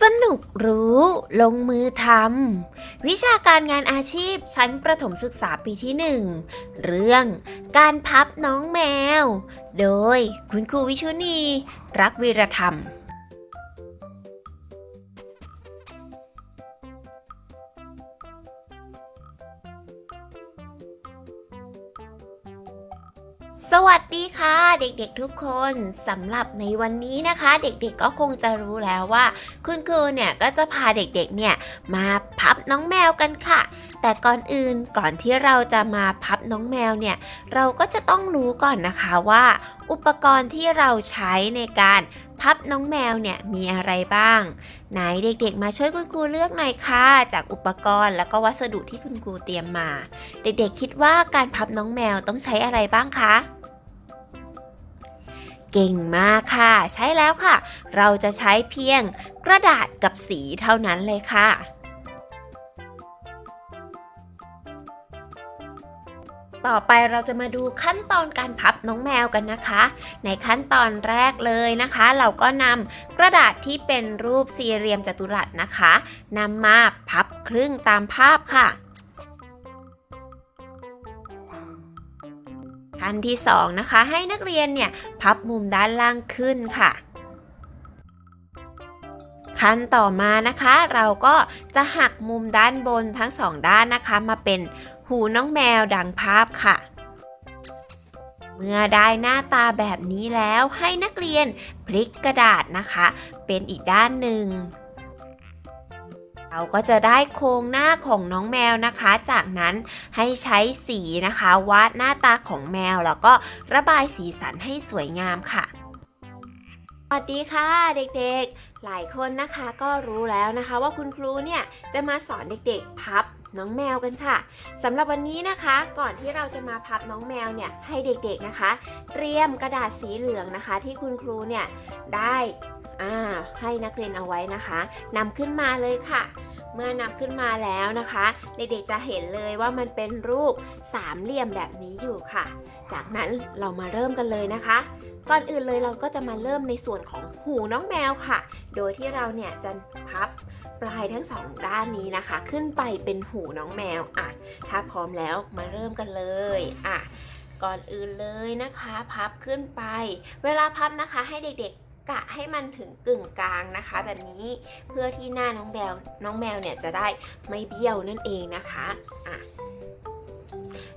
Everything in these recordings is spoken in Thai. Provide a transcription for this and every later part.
สนุกรู้ลงมือทำวิชาการงานอาชีพชั้นประถมศึกษาปีที่หนึ่งเรื่องการพับน้องแมว โดยคุณครูวิชุนี รักวีรธรรม สวัสดีค่ะ เด็กๆทุกคนสำหรับในวันนี้นะคะ เด็กๆก็คงจะรู้แล้วว่า คุณครูเนี่ยก็จะพาเด็กๆเนี่ยมาพับน้องแมวกันค่ะ แต่ก่อนอื่นก่อนที่เราจะมาพับน้องแมวเนี่ยเราก็จะต้องรู้ก่อนนะคะว่า อุปกรณ์ที่เราใช้ในการพับน้องแมวเนี่ยมีอะไรบ้าง ไหนเด็กๆ มาช่วยคุณครูเลือกหน่อยค่ะ จากอุปกรณ์แล้วก็วัสดุที่คุณครูเตรียมมา เด็กๆคิดว่าการพับน้องแมวต้องใช้อะไรบ้างคะ เก่งมากค่ะ ใช่แล้วค่ะ เราจะใช้เพียงกระดาษกับสีเท่านั้นเลยค่ะต่อไปเราจะมาดูขั้นตอนการพับน้องแมวกันนะคะ ในขั้นตอนแรกเลยนะคะ เราก็นำกระดาษที่เป็นรูปสี่เหลี่ยมจัตุรัสนะคะนำมาพับครึ่งตามภาพค่ะ ขั้นที่ 2 นะคะ ให้นักเรียนเนี่ยพับมุมด้านล่างขึ้นค่ะ ขั้นต่อมานะคะ เราก็จะหักมุมด้านบนทั้งสองด้านนะคะ มาเป็นหูน้องแมวดังภาพค่ะ เมื่อได้หน้าตาแบบนี้แล้วให้นักเรียนพลิกกระดาษนะคะ เป็นอีกด้านหนึ่ง เราก็จะได้โครงหน้าของน้องแมวนะคะ จากนั้นให้ใช้สีนะคะวาดหน้าตาของแมว แล้วก็ระบายสีสันให้สวยงามค่ะสวัสดีค่ะเด็กๆ หลายคนนะคะก็รู้แล้วนะคะว่าคุณครูเนี่ยจะมาสอนเด็กๆพับน้องแมวกันค่ะสำหรับวันนี้นะคะ ก่อนที่เราจะมาพับน้องแมวเนี่ยให้เด็กๆนะคะ เตรียมกระดาษสีเหลืองนะคะ ที่คุณครูเนี่ยได้อ่าให้นักเรียนเอาไว้นะคะนำขึ้นมาเลยค่ะ เมื่อนำขึ้นมาแล้วนะคะ เด็กๆจะเห็นเลยว่ามันเป็นรูปสามเหลี่ยมแบบนี้อยู่ค่ะ จากนั้นเรามาเริ่มกันเลยนะคะ ก่อนอื่นเลยเราก็จะมาเริ่มในส่วนของหูน้องแมวค่ะ โดยที่เราเนี่ยจะพับปลายทั้งสองด้านนี้นะคะ ขึ้นไปเป็นหูน้องแมวอะถ้าพร้อมแล้วมาเริ่มกันเลยอะก่อนอื่นเลยนะคะ พับขึ้นไป เวลาพับนะคะให้เด็กๆ กะให้มันถึงกึ่งกลางนะคะ แบบนี้เพื่อที่หน้าน้องแมวน้องแมวเนี่ยจะได้ไม่เบี้ยวนั่นเองนะคะอะ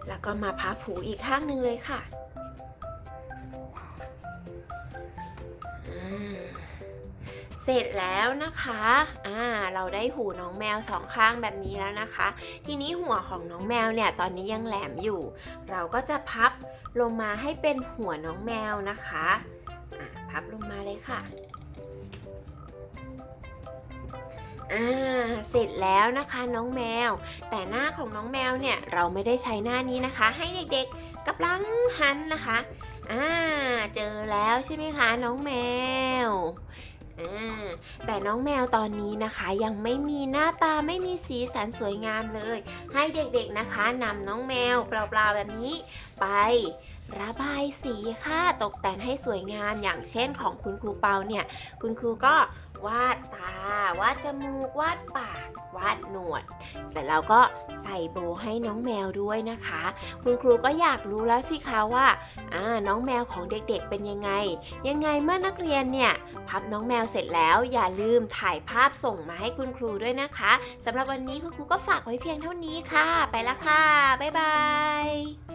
แล้วก็มาพับหูอีกข้างหนึ่งเลยค่ะเสร็จแล้วนะคะ อ่า เราได้หูน้องแมวสองข้างแบบนี้แล้วนะคะ ทีนี้หัวของน้องแมวเนี่ยตอนนี้ยังแหลมอยู่ เราก็จะพับลงมาให้เป็นหัวน้องแมวนะคะ พับลงมาเลยค่ะ อ่า เสร็จแล้วนะคะน้องแมว แต่หน้าของน้องแมวเนี่ยเราไม่ได้ใช้หน้านี้นะคะ ให้เด็กๆกับลังหันนะคะ อ่า เจอแล้วใช่ไหมคะน้องแมวอ่าแต่น้องแมวตอนนี้นะคะยังไม่มีหน้าตาไม่มีสีสันสวยงามเลย ให้เด็กๆนะคะนำน้องแมวเปล่าๆแบบนี้ไป ระบายสีค่ะ ตกแต่งให้สวยงามอย่างเช่นของคุณครูเปาเนี่ย คุณครูก็วาดตา วาดจมูก วาดปาก วาดหนวด แต่เราก็ใส่โบให้น้องแมวด้วยนะคะ คุณครูก็อยากรู้แล้วสิคะว่าอ่า น้องแมวของเด็กๆเป็นยังไง ยังไงเมื่อนักเรียนเนี่ย พับน้องแมวเสร็จแล้ว อย่าลืมถ่ายภาพส่งมาให้คุณครูด้วยนะคะสำหรับวันนี้คุณครูก็ฝากไว้เพียงเท่านี้ค่ะ ไปละค่ะ บ๊ายบาย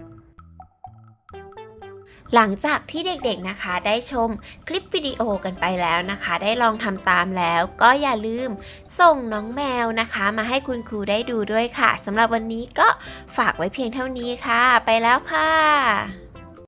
หลังจากที่เด็กๆนะคะได้ชมคลิปวิดีโอกันไปแล้วนะคะ ได้ลองทำตามแล้ว ก็อย่าลืมส่งน้องแมวนะคะ มาให้คุณครูได้ดูด้วยค่ะสำหรับวันนี้ก็ฝากไว้เพียงเท่านี้ค่ะ ไปแล้วค่ะ